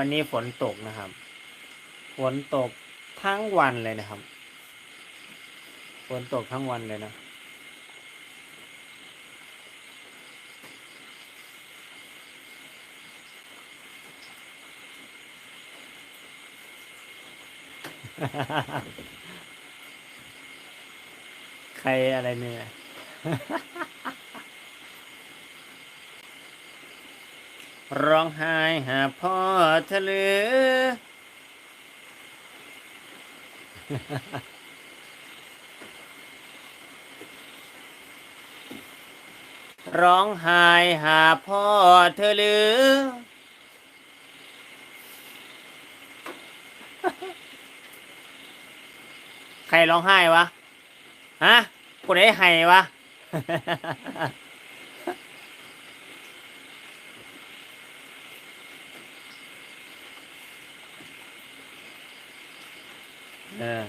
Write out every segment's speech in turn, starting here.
วันนี้ฝนตกนะครับ ฝนตกทั้งวันเลยนะครับ ฝนตกทั้งวันเลยนะ ใครอะไรเนี่ย ร้องไห้หาพ่อเธอเหลือร้องไห้หาพ่อเธอหรือ ใครร้องไห้วะ ฮะคนไหนไห้วะ เออ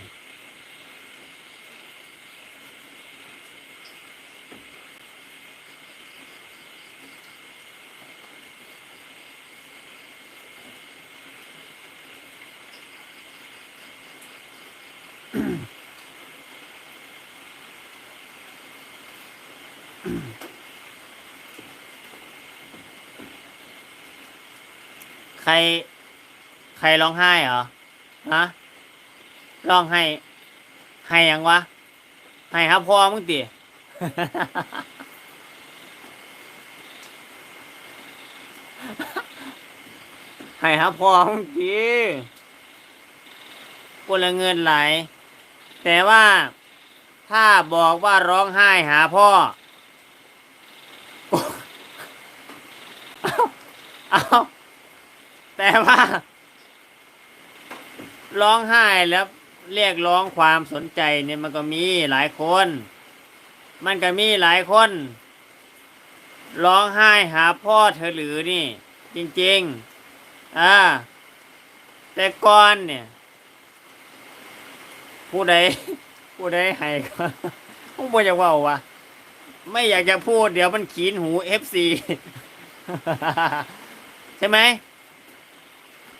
ใคร ใครร้องไห้เหรอ ฮะ ร้องไห้ ให้หยังวะ ให้ครับพ่อมึงติให้ครับพ่อมึงติคนละเงินไหลายแต่ว่าถ้าบอกว่าร้องไห้หาพ่อ เอาเอาแต่ว่า ร้องไห้แล้ว เรียกร้องความสนใจเนี่ยมันก็มีหลายคน มันก็มีหลายคน ร้องไห้หาพ่อเธอหรือนี่ จริงๆอ่าแต่ก่อนเนี่ย ผู้ใดผู้ใดให้ก็ผู้บ่อยากว่าวะไม่อยากจะพูดเดี๋ยวมันขีนหูเอฟซีใช่ไหม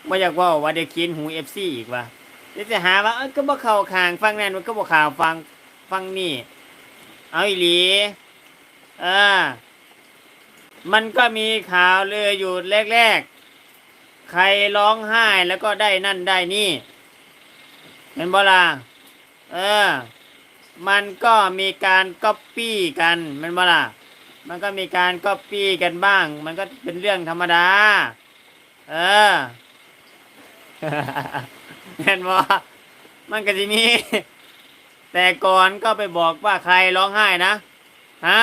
ไม่อยากว่าว่าเดี๋ยวขีนหูเอฟซีอีกวะ เดี๋ยวจะหาว่าเอ้ยก็บ่เข้าคางฟังนั่นมันก็บ่ข่าวฟังฟังนี่ เอาอีหลีเออมันก็มีข่าวเลยออยู่แรกๆ ใครร้องไห้แล้วก็ได้นั่นได้นี่ เห็นบ่ล่ะเออ มันก็มีการก๊อปปี้กันแมันบ่ล่ะมันก็มีการก๊อปปี้กันบ้าง มันก็เป็นเรื่องธรรมดา เออ เห็นบ่มันก็จะมี แต่ก่อนก็ไปบอกว่าใครร้องไห้นะฮะ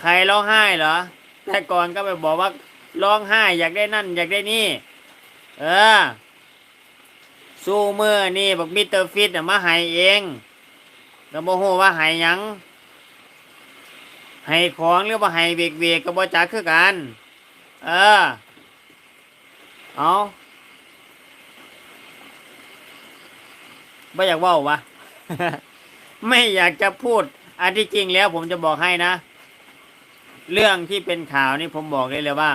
ใครร้องไห้เหรอ แต่ก่อนก็ไปบอกว่าร้องไห้ อยากได้นั่น อยากได้นี่ เออ สู้เมื่อนี่บอกมิสเตอร์ฟิตน่ะมาให้เองก็บ่ฮู้ว่าห้หยังให้ของหรือว่าให้เวกเวกก็บ่จักคือกัน เออ เอา บ่อยากเว้าวะ ไม่อยากจะพูด อันที่จริงแล้วผมจะบอกให้นะ เรื่องที่เป็นข่าวนี่ผมบอกเลยเลยว่า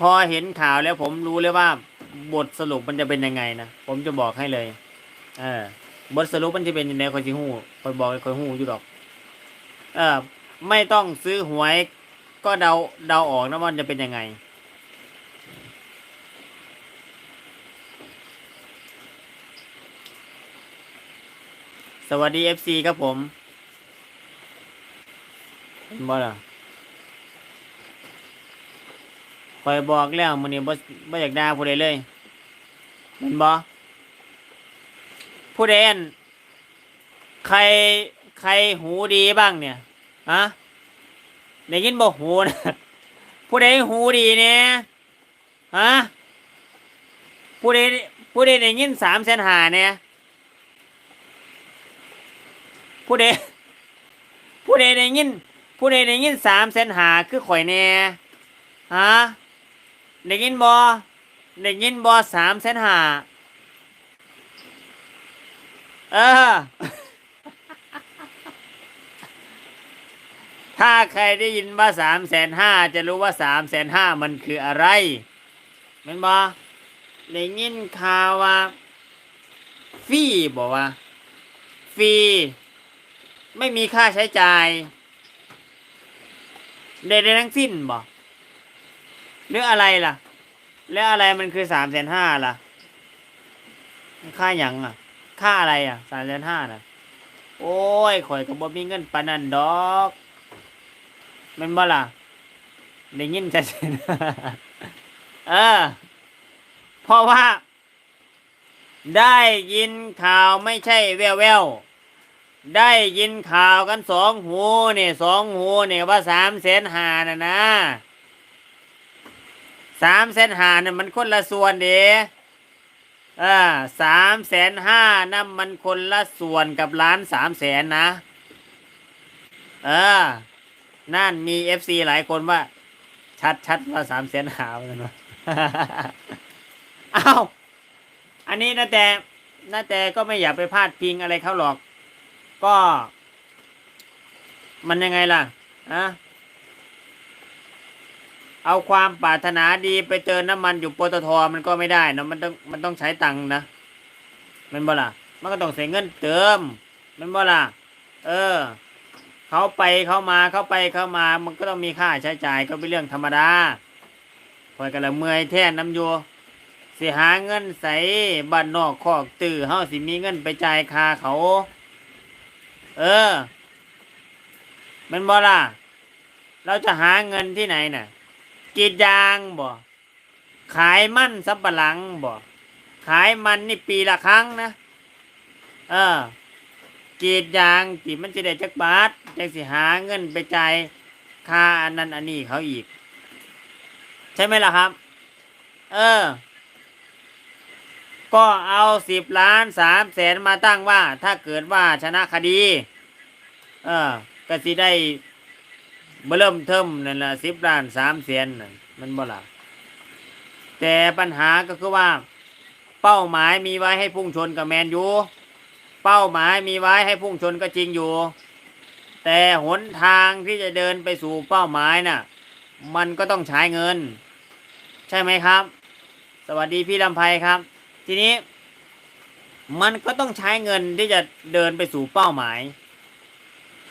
พอเห็นข่าวแล้วผมรู้เลยว่า บทสรุปมันจะเป็นยังไงนะ ผมจะบอกให้เลย เออ บทสรุปมันจะเป็นยังไงคอยสิหูคอยบอกคอยหูอยู่ดอก เออ ไม่ต้องซื้อหวยก็เดาเดาออกนะว่ามันจะเป็นยังไง สวัสดีเอฟซีครับผมเห็นบ่ล่ะคอยบอกแล้วมันนี่บ่บ่อยากด่าผู้ใดเลยเห็นบ่ผู้ใดอันใครใครหูดีบ้างเนี่ยฮะได้ยินบ่หูนะผู้ใดหูดีเนี่ยฮะผู้ใดผู้ใดได้ยินสามแสนหาเนี่ย ผู้ใดผู้ใดได้ยินผู้ใดได้ยินสามแสนหาคือข่อยแน่ฮะได้ยินบอได้ยินบอสามแสนหาเออ ถ้าใครได้ยินว่าสามแสนห้าจะรู้ว่าสามแสนห้ามันคืออะไรแม่นบ่ได้ยินข่าวว่า ฟรีบอกว่า ฟรี ไม่มีค่าใช้จ่ายได้ทั้งสิ้นบ่หรืออะไรล่ะ แล้วอะไรมันคือสามแสนห้าล่ะ ค่าหยังอะ ค่าอะไรอะสามแสนห้าน่ะ โอ้ยข่อยก็บ่มีเงินปานนั้นดอกมันบ่ล่ะได้ยินใจะเออ เพราะว่า ได้ยินข่าวไม่ใช่แววแวว ได้ยินข่าวกันสองหูเนี่ยสองหูเนี่ยว่าสามแสนหาน่ะนะสามแสนหาน่ะมันคนละส่วนเด้เออสามแสนห้านั่นมันคนละส่วนกับล้านสามแสนนะเออนั่นมีเอฟซีหลายคนว่า ชัดชัดว่าสามแสนหาเหมือนกันวะเอ้าอันนี้นาแต่นาแต่ก็ไม่อยากไปพาดพิงอะไรเขาหรอก ก็ มันยังไงล่ะอะเอาความปรารถนาดีไปเติมน้ำมันอยู่ปตทมันก็ไม่ได้นะมันต้องมันต้องใช้ตังค์นะมันบ่ล่ะ มันก็ต้องเสียเงินเติมมันบ่ล่ะ เออเขาไปเขามาเขาไปเขามา มันก็ต้องมีค่าใช้จ่ายก็เป็นเรื่องธรรมดาคอยกันละเมื่อยแท่นน้ำยู่สิหาเงินใส่บ้านนอกคอกตื่อเฮาสิมีเงินไปจ่ายค่าเขา เออ มันบ่ล่ะ เราจะหาเงินที่ไหนน่ะกีดยางบ่ ขายมันสับปะหลังบ่ ขายมันนี่ปีละครั้งนะ เออกีดยางที่มันจะได้จักบาทจักสิหาเงินไปจ่ายค่าอันนั้นอันนี้เขาอีก ใช่ไหมล่ะครับ เออ ก็เอาสิบล้านสามแสนมาตั้งว่า ถ้าเกิดว่าชนะคดี เออก็สิได้เบอเริ่มเทิมนั่นแหละสิบล้านสามแสนนั่นมันบ่ล่ะแต่ปัญหาก็คือว่า เป้าหมายมีไว้ให้พุ่งชนกับแมนยูเป้าหมายมีไว้ให้พุ่งชนก็จริงอยู่ แต่หนทางที่จะเดินไปสู่เป้าหมายน่ะ มันก็ต้องใช้เงิน ใช่ไหมครับ สวัสดีพี่ลำไพครับ ทีนี้ มันก็ต้องใช้เงินที่จะเดินไปสู่เป้าหมาย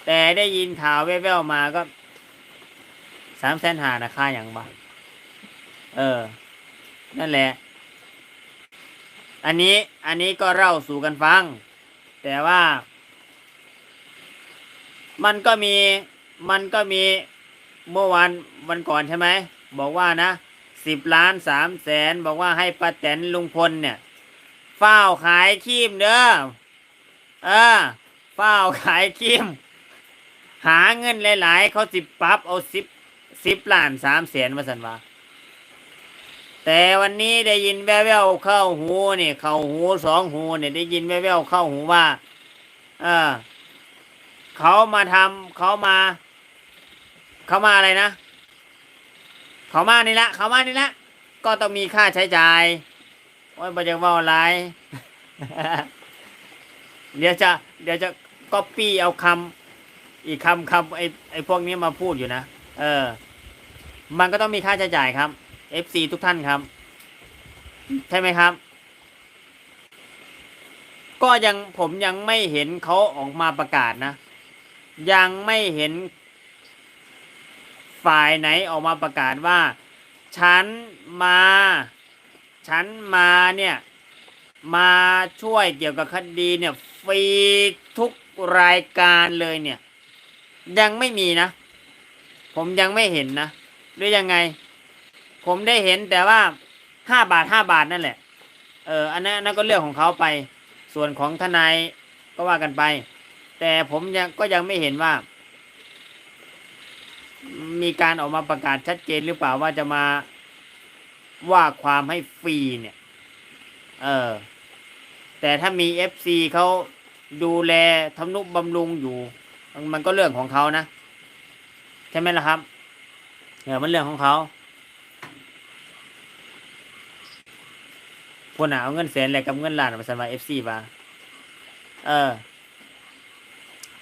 แต่ได้ยินข่าวแว่วๆมาก็สามแสนหานะค่าอย่างบ้าเออ นั่นแหละ อันนี้อันนี้ก็เล่าสู่กันฟัง แต่ว่า มันก็มีมันก็มีเมื่อวานวันก่อนใช่ไหม บอกว่านะ สิบล้านสามแสนบอกว่าให้ป้าแตนลุงพลเนี่ยเฝ้าขายคีมเด้อเออเฝ้าขายคีม หาเงินหลาย ๆ เขาสิปรับเอาสิบสิบล้านสามแสนมาสันว่าแต่วันนี้ได้ยินแว่วๆเข้าหูเนี่ยเข้าหูสองหูเนี่ยได้ยินแว่วๆเข้าหูว่า เออเขามาทำเขามา เขามาอะไรนะ เขามานี่ละเขามานี่ละก็ต้องมีค่าใช้จ่ายโอ้ยบ่จะว่าอะไรเดี๋ยวจะเดี๋ยวจะก๊อปปี้เอาคำอีกคำคำไอไอพวกนี้มาพูดอยู่นะ เออ มันก็ต้องมีค่าใช้จ่ายครับ FC ทุกท่านครับ ใช่ไหมครับ ก็ยังผมยังไม่เห็นเขาออกมาประกาศนะ ยังไม่เห็น ฝ่ายไหนออกมาประกาศว่า ฉันมา ฉันมาเนี่ย มาช่วยเกี่ยวกับคดีเนี่ยฟรีทุกรายการเลยเนี่ย ยังไม่มีนะ ผมยังไม่เห็นนะหรือยังไง ผมได้เห็นแต่ว่าห้าบาทห้าบาทนั่นแหละ เอออันนั้นอันนั้นก็เรื่องของเขาไป ส่วนของทนายก็ว่ากันไป แต่ผมยังก็ยังไม่เห็นว่า มีการออกมาประกาศชัดเจนหรือเปล่าว่าจะมาว่าความให้ฟรีเนี่ย เออ แต่ถ้ามีเอฟซีเขาดูแลทำนุบำรุงอยู่ มันก็เรื่องของเขานะ ใช่ไหมล่ะครับเออมันเรื่องของเขาคนหนาเอาเงินแสนแลกกับเงินล้านมาสมัครเอฟซีมาเออ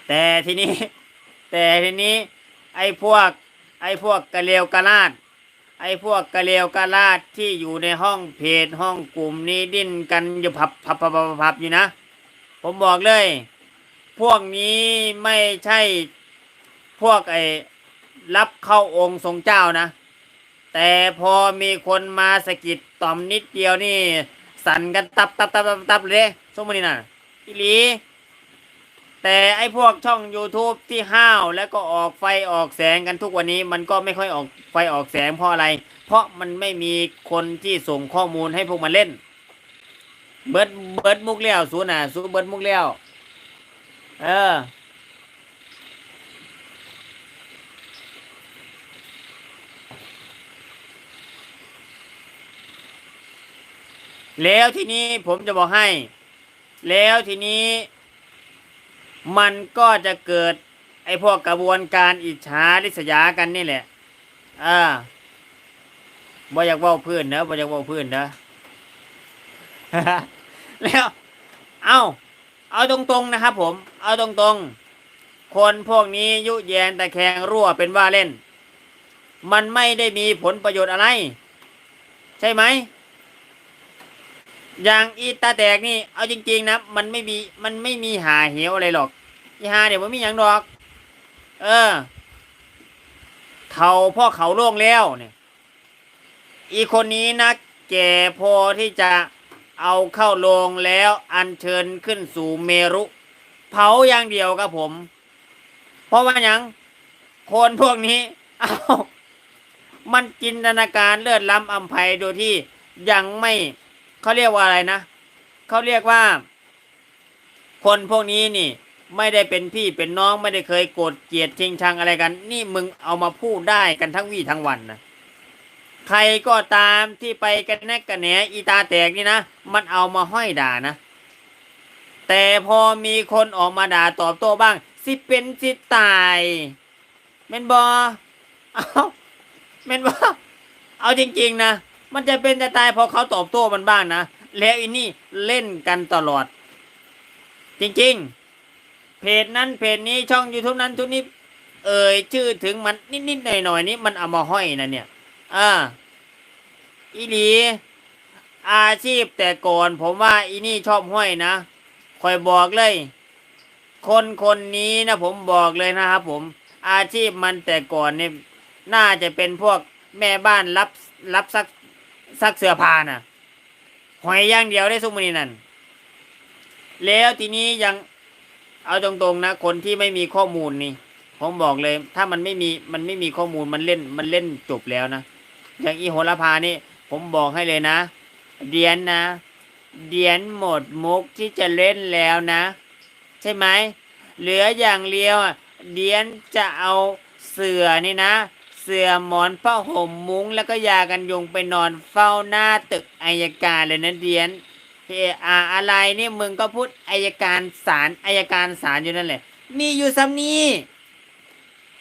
แต่ทีนี้ แต่ทีนี้ ไอ้พวก ไอ้พวกกะเลวกะลาด ไอ้พวกกะเลวกะลาดที่อยู่ในห้องเพจห้องกลุ่มนี้ดิ้นกันอยู่พับพับพับพับพับอยู่นะ ผมบอกเลย พวกนี้ไม่ใช่พวกไอ้รับเข้าองค์ทรงเจ้านะ แต่พอมีคนมาสะกิดต่อมนิดเดียวนี่ สั่นกันตับตับตับตับตับเลยสมมติน่ะอีหลี แต่ไอ้พวกช่อง YouTube ที่ห้าวแล้วก็ออกไฟออกแสงกันทุกวันนี้ มันก็ไม่ค่อยออกไฟออกแสงเพราะอะไร เพราะมันไม่มีคนที่ส่งข้อมูลให้พวกมันเล่น เบิร์ดเบิร์ดมุกเลี้ยวสูน่ะสูเบิร์ดมุกเลี้ยวเออแล้วทีนี้ผมจะบอกให้ แล้วทีนี้ มันก็จะเกิด ไอ้พวกกระบวนการอิจฉาริษยากันนี่แหละอ่าบ่อยากว่าพื้นนะบ่อยากว่าพื้นนะแล้ว เอาเอาตรงๆนะครับผม เอาตรงๆ คนพวกนี้ยุแยงตะแคงรั่วเป็นว่าเล่น มันไม่ได้มีผลประโยชน์อะไร ใช่ไหม อย่างอีตาแตกนี่เอาจริง ๆ นะ มันไม่มีมันไม่มีหาเหวอะไรหรอกอีหาเดี๋ยวมันมีอย่างดอก เออเขาพ่อเขาล่งแล้วเนี่ย อีคนนี้นะแก่พอที่จะเอาเข้าลงแล้วอัญเชิญขึ้นสู่เมรุ เผาอย่างเดียวครับผม เพราะว่าอย่างคนพวกนี้ เอามันจินตนาการเลือดล้ำอำไพโดยที่ยังไม่ เขาเรียกว่าอะไรนะเขาเรียกว่า คนพวกนี้นี่ ไม่ได้เป็นพี่เป็นน้องไม่ได้เคยโกรธเกลียดชิงชังอะไรกัน นี่มึงเอามาพูดได้กันทั้งวี่ทั้งวันนะใครก็ตามที่ไปกันแนกกันแหนอีตาแตกนี่นะมันเอามาห้อยด่านะ แต่พอมีคนออกมาด่าตอบโต้บ้าง สิเป็นสิตายเมนบอเอาเมนบอเอาจริง ๆ นะ มันจะเป็นจะตายพอเขาตอบโต้มันบ้างนะ แล้วอีนี่เล่นกันตลอด จริงๆ เพจนั้นเพจนี้ช่อง YouTube นั้นทุกนี้ เอ่ยชื่อถึงมันนิดๆหน่อยๆนี้มันเอามาห้อยนะเนี่ยอ่าอีหลีอาชีพแต่ก่อนผมว่าอีนี่ชอบห้อยนะคอยบอกเลย คนคนนี้นะผมบอกเลยนะครับผม อาชีพมันแต่ก่อนเนี่ยน่าจะเป็นพวกแม่บ้านรับรับซัก ซักเสื้อผ้าน่ะหอยย่างเดียวได้สุกมือนี้นั่นแล้วทีนี้ยังเอาตรงๆนะ คนที่ไม่มีข้อมูลนี่ผมบอกเลย ถ้ามันไม่มีมันไม่มีข้อมูลมันเล่นมันเล่นจบแล้วนะอย่างอีโหระพานี่ ผมบอกให้เลยนะเดียนนะเดียนหมดมุกที่จะเล่นแล้วนะ ใช่ไหมเหลืออย่างเดียวเดียนจะเอาเสือนี่นะ สื้อหมอนผ้าห่มมุ้ง แล้วก็ยากันยุงไปนอนเฝ้าหน้าตึกอายการเลยนะเดียนเออาอะไรนี่มึงก็พูดอายการศาลอายการศาลอยู่นั่นแหละ มีอยู่ซ้ำนี้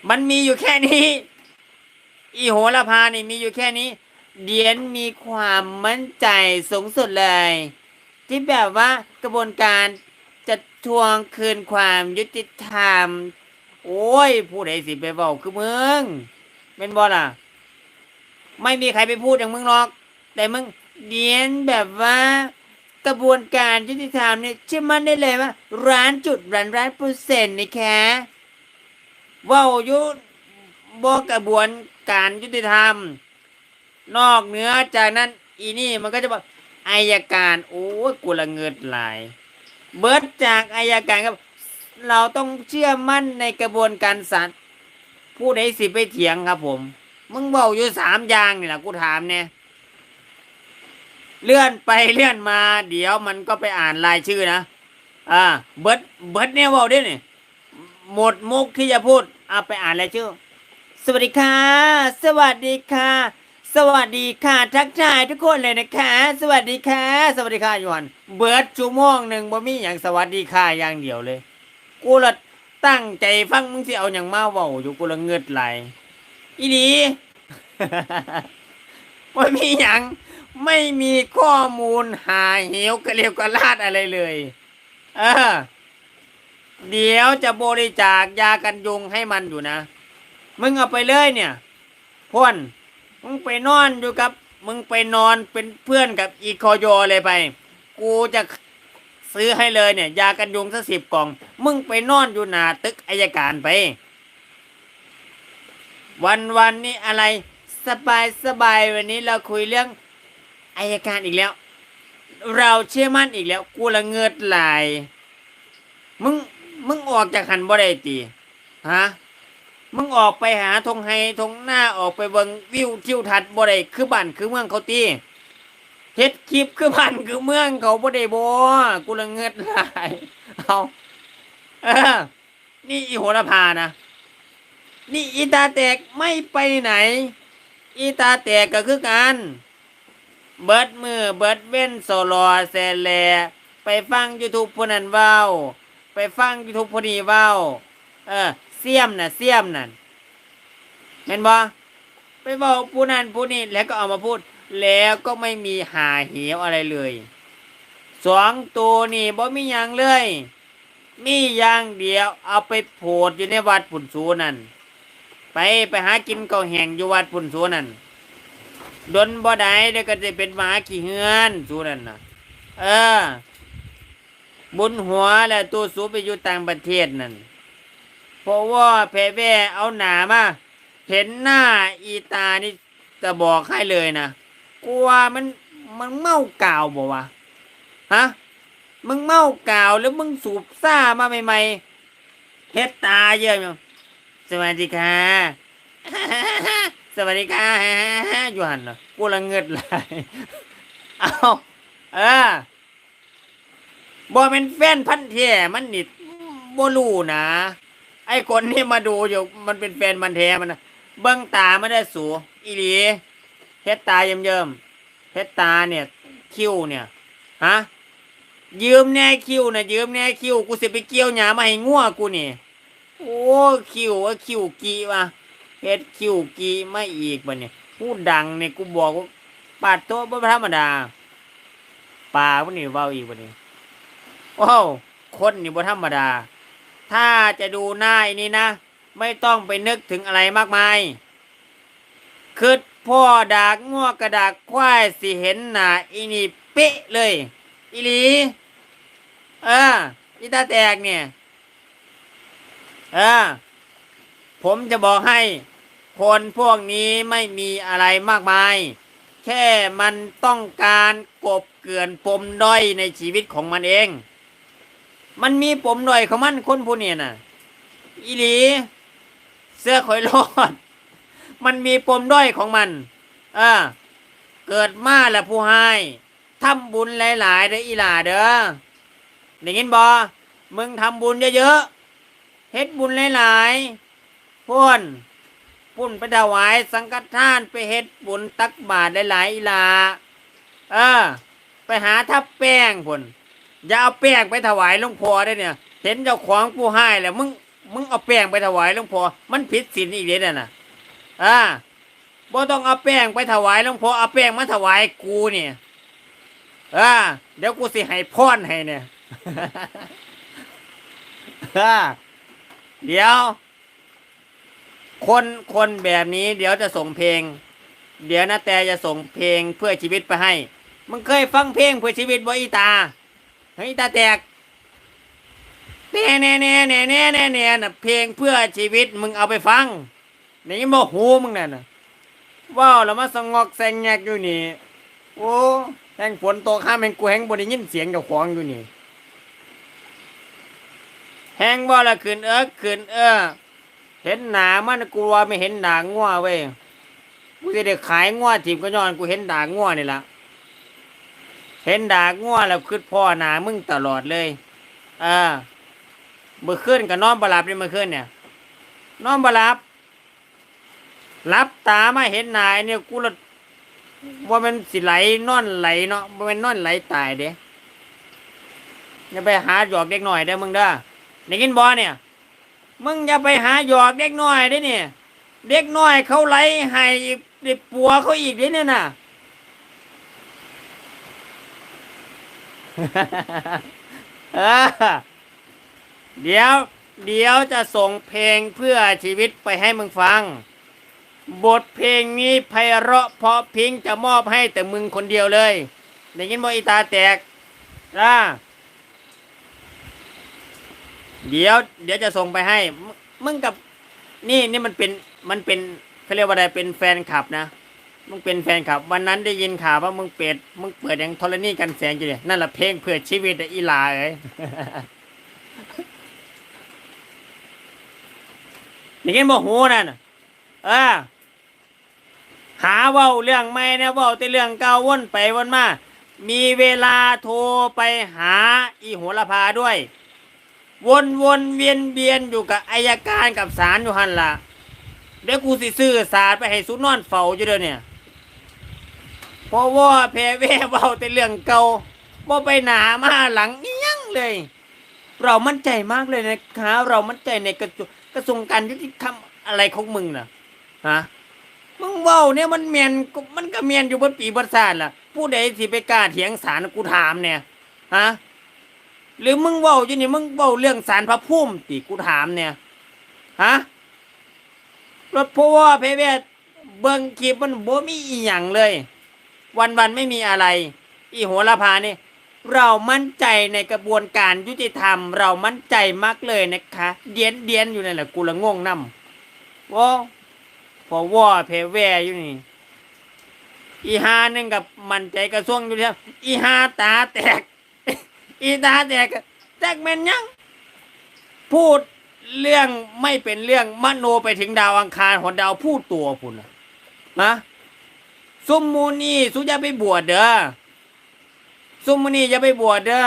มันมีอยู่แค่นี้ อีโหระพานี่มีอยู่แค่นี้ เดียนมีความมั่นใจสูงสุดเลย ที่แบบว่ากระบวนการจะทวงคืนความยุติธรรม โอ้ย ผู้ใดสิไปบอกคือมึง เป็นบอล่ะ ไม่มีใครไปพูดอย่างมึงหรอก แต่มึงเดียนแบบว่ากระบวนการยุติธรรมเนี่ยเชื่อมั่นได้เลยว่าร้านจุดร้านร้านเปอร์เซ็นต์นี่แค่เว่าอยู่บอกกระบวนการยุติธรรม นอกเหนือจากนั้นอีนี่มันก็จะบอกอายการโอ้ยกูละเงิดหลาย เบิร์ดจากอายการครับ เราต้องเชื่อมั่นในกระบวนการศาล ผู้ใดสิไปเถียงครับผม มึงบอกอยู่สามอย่างนี่แหละกูถามเนี่ยเลื่อนไปเลื่อนมา เดี๋ยวมันก็ไปอ่านรายชื่อนะอ่า เบิร์ดเบิร์ดเนี่ยบอกด้วยนี่หมดมุกที่จะพูดเอาไปอ่านรายชื่อ สวัสดีค่ะ สวัสดีค่ะ สวัสดีค่ะ ทักทายทุกคนเลยนะคะ สวัสดีค่ะ สวัสดีค่ะยอนเบิร์ดชั่วโมงหนึ่งบ่มีอย่างสวัสดีค่ะอย่างเดียวเลย กูละ ตั้งใจฟังมึงสิเอาอย่างมาเว้าอยู่กูละเงืดไหลายอีนีบ่มีอย่างไม่มีข้อมูลหาเหวกระเลียวกระลาดอะไรเลย เออ เดี๋ยวจะบริจาคยากันยุงให้มันอยู่นะ มึงเอาไปเลยเนี่ยพ่นมึงไปนอนอยู่กับ มึงไปนอนเป็นเพื่อนกับอีคอยอเลยไป กูจะ ซื้อให้เลยเนี่ย ยากันยุงสักสิบกล่อง มึงไปนอนอยู่หนาตึกอายการไป วันวันนี้อะไร สบายสบายวันนี้เราคุยเรื่องอายการอีกแล้ว เราเชื่อมั่นอีกแล้ว กูละเงิดลาย มึงมึงออกจากหันบ่ได้ตีฮะมึงออกไปหาทงไฮทงหน้าออกไปเบิงวิวทิวทัศน์บ่ได้คือบ้านคือเมืองเขาตี เฮ็ดคลิปคือบ้านคือเมืองเขาบ่ได้บ่กูละเงิดหลายเอาเออนี่อีโหระพานะ นี่อีตาแตกไม่ไปไหน อีตาแตกก็คือกัน เบิดมือเบิดเว้นโซลอแซแล ไปฟัง YouTube พวกนั้นเว้า ไปฟัง YouTube พวกนี้เว้า เออเสียมน่ะเสียมนั่นเห็นบ่ไปเว้าผู้นั้นผู้นี้แล้วก็เอามาพูด แล้วก็ไม่มีหาเหวอะไรเลยสองตัวนี่บ่มีหยังเลย มีอย่างเดียวเอาไปโพดอยู่ในวัดปุ่นสูนั่น ไปไปหากินก็แห่งอยู่วัดปุ่นสูนั่นดนบ่ได้เดี๋ยวก็จะเป็นหมาขี้เฮือนสูนั่นนะเออ บุญหัวแล้วตัวสูไปอยู่ต่างประเทศนั่นเพราะว่าแพ่แว่เอาหนามาเห็นหน้าอีตานี่จะบอกให้เลยนะ กลัวมันมันเมากาวบ่วะฮะมึงเมากาวแล้วมึงสูบซ่ามาใหม่ๆเฮ็ดตาเยอะมั้งสวัสดีค่ะ สวัสดีค่ะอยู่หันเหรอกูละเงิดเลยเอาเออบ่เป็นแฟนพันธุ์แท้มันนี่บ่รู้นะ ไอ้คนที่มาดูอยู่มันเป็นแฟนมันแท้มันนะเบิ้งตาไม่ได้สูอีหลี เฮ็ดตาเยิ้มเยิมเฮ็ดตาเนี่ย คิ้วเนี่ยฮะยืมแน่คิ้วนะยืมแน่คิ้วกูสิไปเกี่ยวหญ้ามาให้งัวกูนี่โอ้คิ้วว่าคิ้วกีวะเฮ็ดคิ้วกีไม่อีกบัดเนี่ยผู้ดังเนี่ยกูบอกว่าปาดโตะบ่ธรรมดาปลาพวกนี้เว้าอีกบัดนี้ว้าวคนนี่บ่ธรรมดา ถ้าจะดูหน้าอ้นี้นะ ไม่ต้องไปนึกถึงอะไรมากมาย คือ พ่อดากงัวกระดากควายสิเห็นหน้าอีนี่เป๊ะเลย อีหลี เอออีตาแตกเนี่ย เออ ผมจะบอกให้ คนพวกนี้ไม่มีอะไรมากมาย แค่มันต้องการกบเกลื่อนปมด้อยในชีวิตของมันเอง มันมีปมด้อยของมันคนผู้นี้น่ะ อีหลี เสื้อข่อยรอด มันมีปมด้อยของมันเออเกิดมาแล้วผู้ให้ทำบุญหลายๆเด้ออีหล่าเด้อได้ยินบอมึงทำบุญเยอะๆเฮ็ดบุญหลายๆพุ่นพุ่นไปถวายสังฆทานไปเฮ็ดบุญตักบาตรหลายๆอีหล่าเออ ไปหาทับแป้งพุ่นอย่าเอาแป้งไปถวายหลวงพ่อได้เนี่ย เห็นเจ้าของผู้ให้แล้วมึงมึงเอาแป้งไปถวายหลวงพ่อมันผิดศีลอีกเด้อน่ะ อ่าบ่ต้องเอาแป้งไปถวายหลวงพ่อเอาแป้งมาถวายกูเนี่ยอ่าเดี๋ยวกูสิให้พรให้เนี่ยอ่าเดี๋ยว คนคนแบบนี้เดี๋ยวจะส่งเพลง เดี๋ยวนะแต่จะส่งเพลงเพื่อชีวิตไปให้ มึงเคยฟังเพลงเพื่อชีวิตบ่อีตาเฮ้ยตาแตกแน่แน่แน่แน่แน่แน่แน่น่ะเพลงเพื่อชีวิตมึงเอาไปฟัง นี่โมโหมึงนั่นน่ะว้าวแล้วมาสงอกแซงแงกอยู่นี่ โอ้แห่งฝนตกข้ามแห่งกูแห่งบ่ได้ยินเสียงเจ้าของอยู่นี่ แห้งบ่ละขึ้นเอิกขึ้นเออ เห็นหนามันกลัวไม่เห็นหนางัวเว้ยกูจะได้ขายงัวทีมก็ย้อนกูเห็นด่างัวนี่ละเห็นด่างัวแล้วคือพ่อหนามึงตลอดเลย เออเมื่อคืนกับน้อนบหลับเลยเมื่อคืนเนี่ยน้อนบหลับ รับตามาเห็นนายเนี่ยกูละว่ามันสิไหลนอนไหลเนาะว่ามันนอนไหลตายเด้อย่าไปหาหยอกเด็กหน่อยเด้มึงเด้อได้ยินบอเนี่ย มึงอย่าไปหาหยอกเด็กหน้อยได้เนี่ย เด็กน้อยเขาไหลให้เด็กปัวเขาอีกเด้เนี่ยน่ะเดี๋ยว เดี๋ยวจะส่งเพลงเพื่อชีวิตไปให้มึงฟัง บทเพลงนี้ไพเราะเพราะพิงจะมอบให้แต่มึงคนเดียวเลยได้ยินบ่อีตาแตกนะเดี๋ยว เดี๋ยวจะส่งไปให้ มึงกับ นี่นี่มันเป็นมันเป็นเขาเรียกว่าอะไรเป็นแฟนคลับนะมึงเป็นแฟนคลับ วันนั้นได้ยินข่าวว่ามึงเปิดมึงเปิดอย่างธรณีกันแสงอยู่เนี่ยนั่นแหละเพลงเพื่อชีวิตอะอีลาเอ้ยนี่กินบ่หูนั่นน่ะเออ หาเว้าเรื่องไม่นะเว้าแต่เรื่องเก่าวนไปวนมา มีเวลาโทรไปหาอีโหระพาด้วย วนวนเวียนเวียนอยู่กับอายการกับศาลอยู่หันล่ะเดี๋ยวกูสิซื้อสาดไปให้สุนอนเฝ้าอยู่เด้อเนี่ยเพราะว่าแพ้แว่เว้าแต่เรื่องเก่าบ่ไปหนามาหลังยังเลย เรามั่นใจมากเลยนะคะเรามั่นใจในกระทรวงการยุติธรรมอะไรของมึงน่ะฮะ มึงเว้าเนี่ยมันเมียนมันก็เมียนอยู่บนปีบนศาสตร์ล่ะ ผู้ใดสิไปกล้าเถียงศาลกูถามเนี่ยฮะหรือมึงเว้าอยู่นี่มึงเว้าเรื่องศาลพระภูมิติกูถามเนี่ยฮะรถพ่อเพเวทเบิ่งคลิปมันบ่มีอีหยังเลย วันวันไม่มีอะไร อีโหระพานี่เรามั่นใจในกระบวนการยุติธรรม เรามั่นใจมากเลยนะคะ เดียนเดียนอยู่นั่นแหละกูละง่วงน้ำว้า พอว่าเพแวอยู่นี่ อีหาหนึ่งกับมันใจกระทรวงยุติธรรมอีหาตาแตก อีตาแตกแตกแม่นยัง พูดเรื่องไม่เป็นเรื่องมโนไปถึงดาวอังคารหนดาวพูดตัวพุ่นนะซุมมูนี่สุจะไปบวชเด้อซุมอนี่อย่าไปบวชเด้อ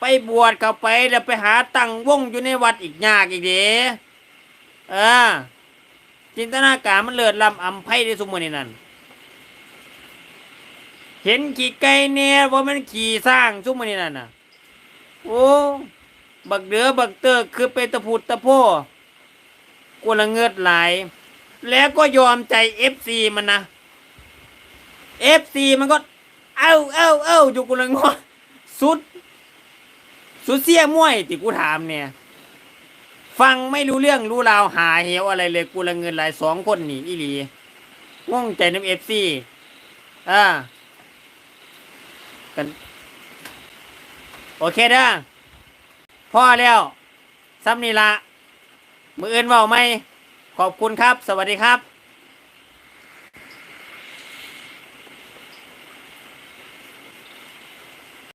ไปบวชเข้าไปแล้วไปหาตั้งวงอยู่ในวัดอีกยากอีกเด้เออ จินตนาการมันเลิศลำอำไพ่ในซุมอนี่นั่นเห็นขี่ไก่เนี่ยว่ามันขี่สร้างซุมอนี่นั่นน่ะ โอ้บักเดือบักเตอร์คือไปตะพุดตะโพกูละเงิดไหลาย แล้วก็ยอมใจเอฟซีมันนะเอฟซีมันก็เอ้าเอ้าเอ้าอยู่กูละงอสุด สุดเสียมวยที่กูถามเนี่ย ฟังไม่รู้เรื่องรู้ราวหาเหวอะไรเลยกูละเงินหลายสองคนนี่อีหลีง่วงใจน้ำเอฟซีอ่ากันโอเคเด้อพ่อแล้วซ้ำนี่ละมืออื่นเบาไหมขอบคุณครับ สวัสดีครับ